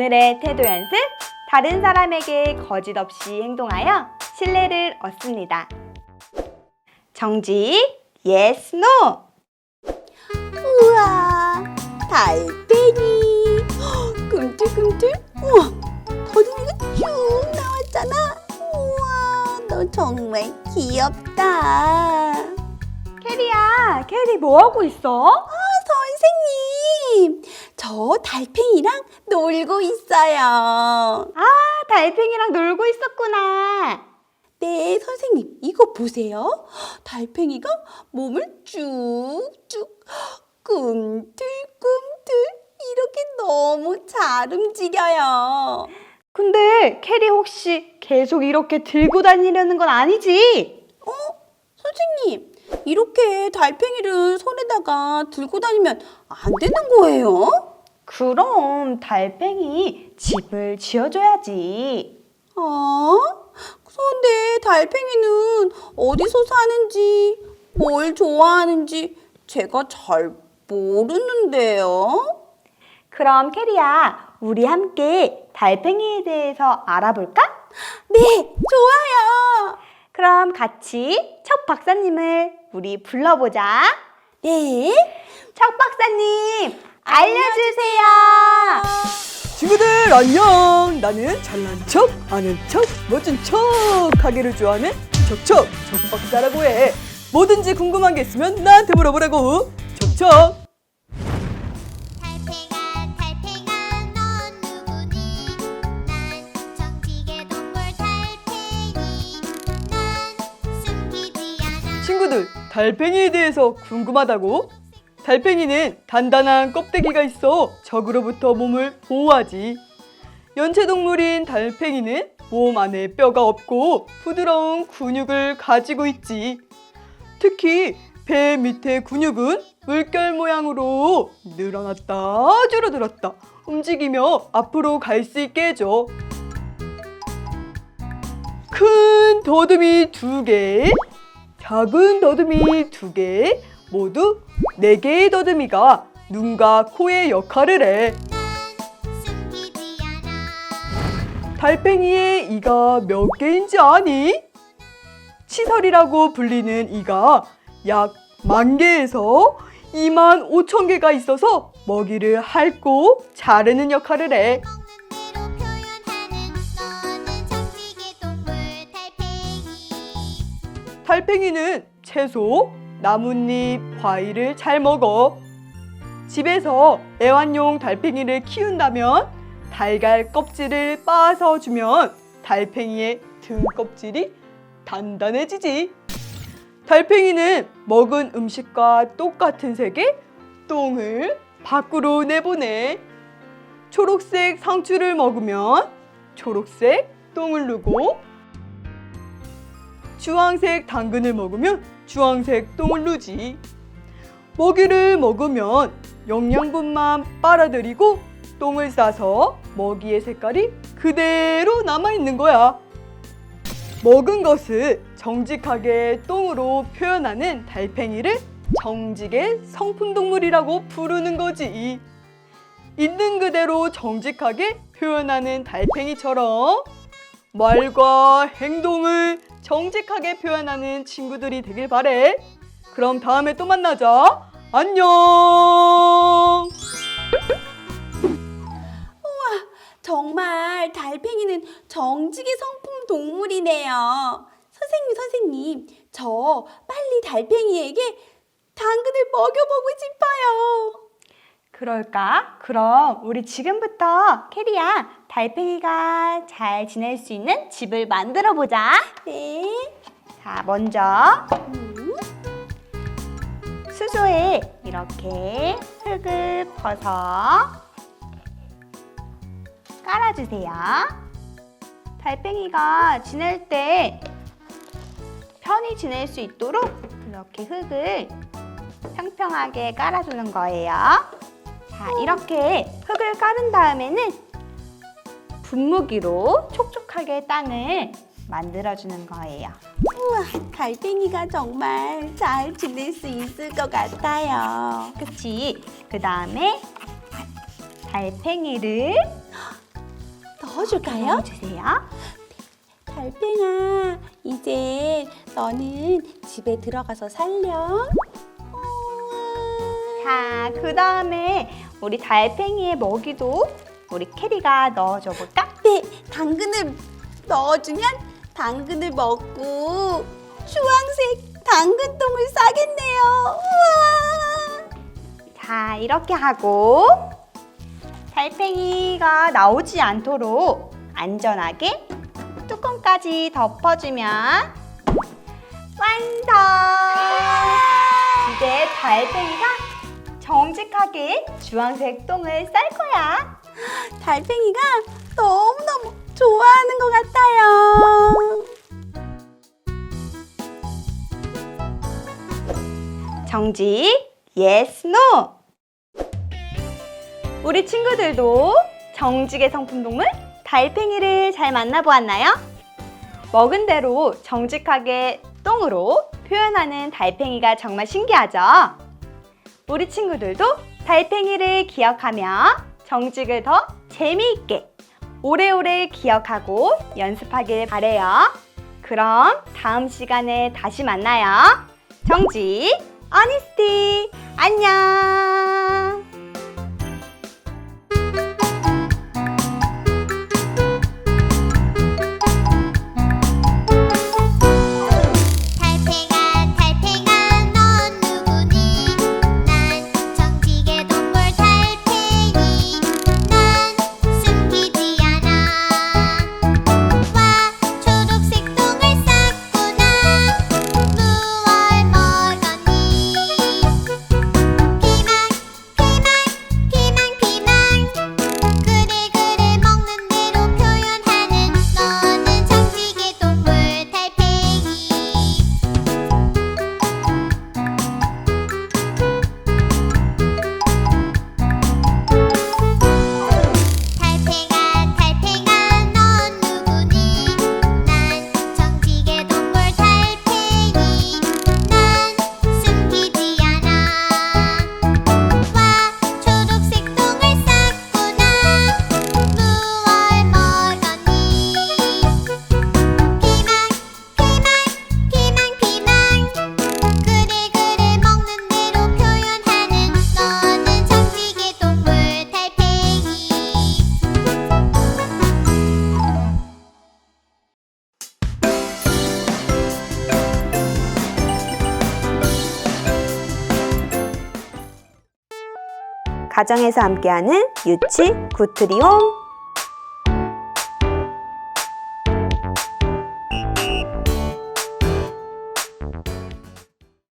오늘의 태도 연습. 다른 사람에게 거짓 없이 행동하여 신뢰를 얻습니다. 정직, yes, no. 우와, 달팽이. 헉, 꿈틀꿈틀. 우와, 더듬이가 쭉 나왔잖아. 우와, 너 정말 귀엽다. 캐리야, 캐리 뭐 하고 있어? 아, 선생님, 저 달팽이랑 놀고 있어요. 아, 달팽이랑 놀고 있었구나. 네, 선생님, 이거 보세요. 달팽이가 몸을 쭉쭉 꿈틀꿈틀 이렇게 너무 잘 움직여요. 근데 캐리 혹시 계속 이렇게 들고 다니려는 건 아니지? 어? 선생님, 이렇게 달팽이를 손에다가 들고 다니면 안 되는 거예요? 그럼 달팽이 집을 지어줘야지. 어? 그런데 달팽이는 어디서 사는지, 뭘 좋아하는지 제가 잘 모르는데요. 그럼 캐리야, 우리 함께 달팽이에 대해서 알아볼까? 네, 좋아요. 그럼 같이 척 박사님을 우리 불러보자. 네. 척 박사님, 알려주세요. 친구들 안녕 나는 잘난 척 아는 척 멋진 척 하기를 좋아하는 척척 척박사라고 해 뭐든지 궁금한 게 있으면 나한테 물어보라고 척척 달팽이에 대해서 궁금하다고? 달팽이는 단단한 껍데기가 있어 적으로부터 몸을 보호하지. 연체동물인 달팽이는 몸 안에 뼈가 없고 부드러운 근육을 가지고 있지. 특히 배 밑에 근육은 물결 모양으로 늘어났다 줄어들었다 움직이며 앞으로 갈 수 있게 해줘. 큰 더듬이 두 개, 작은 더듬이 두 개, 모두 네 개의 더듬이가 눈과 코의 역할을 해. 달팽이의 이가 몇 개인지 아니? 치설이라고 불리는 이가 약 만 개에서 2만 5천 개가 있어서 먹이를 핥고 자르는 역할을 해. 달팽이 달팽이는 채소, 나뭇잎, 과일을 잘 먹어. 집에서 애완용 달팽이를 키운다면 달걀 껍질을 빻아서 주면 달팽이의 등 껍질이 단단해지지. 달팽이는 먹은 음식과 똑같은 색의 똥을 밖으로 내보내. 초록색 상추를 먹으면 초록색 똥을 누고 주황색 당근을 먹으면 주황색 똥을 누지. 먹이를 먹으면 영양분만 빨아들이고 똥을 싸서 먹이의 색깔이 그대로 남아있는 거야. 먹은 것을 정직하게 똥으로 표현하는 달팽이를 정직의 성품동물이라고 부르는 거지. 있는 그대로 정직하게 표현하는 달팽이처럼 말과 행동을 정직하게 표현하는 친구들이 되길 바래. 그럼 다음에 또 만나자. 안녕. 정말 달팽이는 정직의 성품 동물이네요. 선생님, 선생님, 저 빨리 달팽이에게 당근을 먹여보고 싶어요. 그럴까? 그럼 우리 지금부터 캐리야, 달팽이가 잘 지낼 수 있는 집을 만들어 보자. 네. 자, 먼저 음, 수조에 이렇게 흙을 퍼서 깔아주세요. 달팽이가 지낼 때 편히 지낼 수 있도록 이렇게 흙을 평평하게 깔아주는 거예요. 자, 이렇게 흙을 깔은 다음에는 분무기로 촉촉하게 땅을 만들어주는 거예요. 우와, 달팽이가 정말 잘 지낼 수 있을 것 같아요. 그치? 그 다음에 달팽이를 넣어줄까요? 주세요. 달팽아, 이제 너는 집에 들어가서 살려. 자, 그 다음에 우리 달팽이의 먹이도 우리 캐리가 넣어줘 볼까? 네, 당근을 넣어주면 당근을 먹고 주황색 당근똥을 싸겠네요. 우와! 자, 이렇게 하고 달팽이가 나오지 않도록 안전하게 뚜껑까지 덮어주면 완성! 이제 달팽이가 정직하게 주황색 똥을 쌀 거야. 달팽이가 너무너무 좋아하는 것 같아요. 정직, yes, no. 우리 친구들도 정직의 성품 동물 달팽이를 잘 만나보았나요? 먹은 대로 정직하게 똥으로 표현하는 달팽이가 정말 신기하죠? 우리 친구들도 달팽이를 기억하며 정직을 더 재미있게 오래오래 기억하고 연습하길 바래요. 그럼 다음 시간에 다시 만나요. 정직, 어니스티, 안녕! 가정에서 함께하는 유치 구트리홈